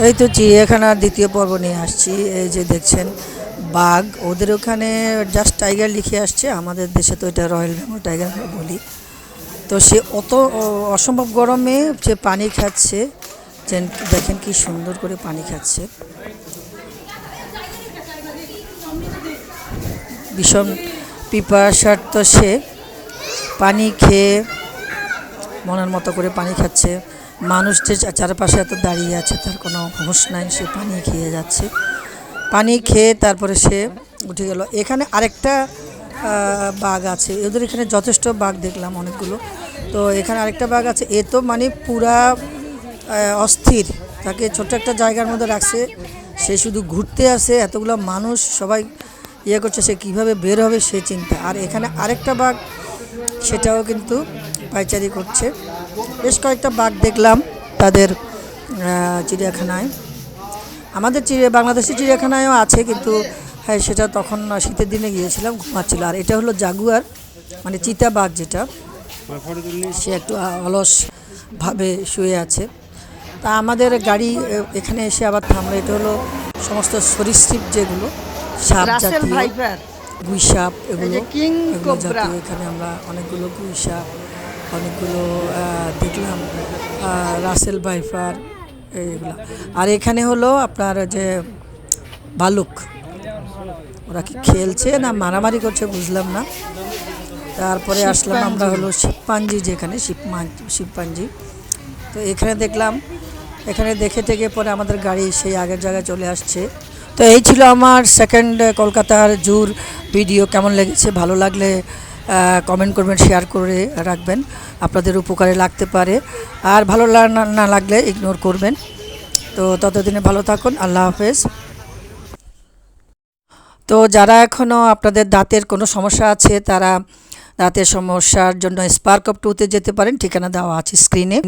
এই তো চিড়িয়াখানার দ্বিতীয় পর্ব নিয়ে আসছি। এই যে দেখছেন, বাঘ, ওদের ওখানে জাস্ট টাইগার লিখে আসছে। আমাদের দেশে তো এটা রয়্যাল বেঙ্গল টাইগার বলি। তো সে অত অসম্ভব গরমে সে পানি খাচ্ছে যে দেখেন কি সুন্দর করে পানি খাচ্ছে। ভীষণ পিপাসার্থ সে পানি খেয়ে মনের মতো করে পানি খাচ্ছে। মানুষ যে চারপাশে এত দাঁড়িয়ে আছে, তার কোনো হুঁশ নাই, সে পানি খেয়ে যাচ্ছে। পানি খেয়ে তারপরে সে উঠে গেল। এখানে আরেকটা বাঘ আছে। এদের এখানে যথেষ্ট বাঘ দেখলাম অনেকগুলো। তো এখানে আরেকটা বাঘ আছে। এ তো মানে পুরা অস্থির। তাকে ছোট্ট একটা জায়গার মধ্যে রাখছে। সে শুধু ঘুরতে আসে, এতগুলো মানুষ, সবাই ইয়ে করছে, সে কীভাবে বের হবে সে চিন্তা। আর এখানে আরেকটা বাঘ, সেটাও কিন্তু পাইচারি করছে। বেশ কয়েকটা বাঘ দেখলাম তাদের চিড়িয়াখানায়। আমাদের চিড়িয়া বাংলাদেশের চিড়িয়াখানায়ও আছে কিন্তু হ্যাঁ সেটা তখন শীতের দিনে গিয়েছিলাম ঘুমাচ্ছিল। আর এটা হলো জাগুয়ার মানে চিতা বাঘ যেটা সে একটু অলসভাবে শুয়ে আছে। তা আমাদের গাড়ি এখানে এসে আবার থামলো। এটা হলো সমস্ত সরীসৃপ যেগুলো সাপ জাতীয় গুই সাপ এগুলো এখানে আমরা অনেকগুলো গুই সাপ অনেকগুলো দেখলাম রাসেল ভাইফার এইগুলো। আর এখানে হলো আপনার যে ভালুক ওরা কি খেলছে না মারামারি করছে বুঝলাম না। তারপরে আসলাম আমরা হলো শিবপাঞ্জি যেখানে শিবমান শিবপাঞ্জি। তো এখানে দেখলাম এখানে দেখে টেকে পরে আমাদের গাড়ি সেই আগের জায়গায় চলে আসছে। তো এই ছিল আমার সেকেন্ড কলকাতার জুর ভিডিও কেমন লেগেছে ভালো লাগলে কমেন্ট করবেন শেয়ার করে রাখবেন। আপনাদের উপকারে লাগতে পারে। আর ভালো না- লাগলে ইগনোর করবেন। তো ততদিনে ভালো থাকুন, আল্লাহ হাফেজ। তো যারা এখনও আপনাদের দাঁতের কোনো সমস্যা আছে, তারা দাঁতের সমস্যার জন্য স্পার্ক অফ টুতে যেতে পারেন। ঠিকানা দেওয়া আছে স্ক্রিনে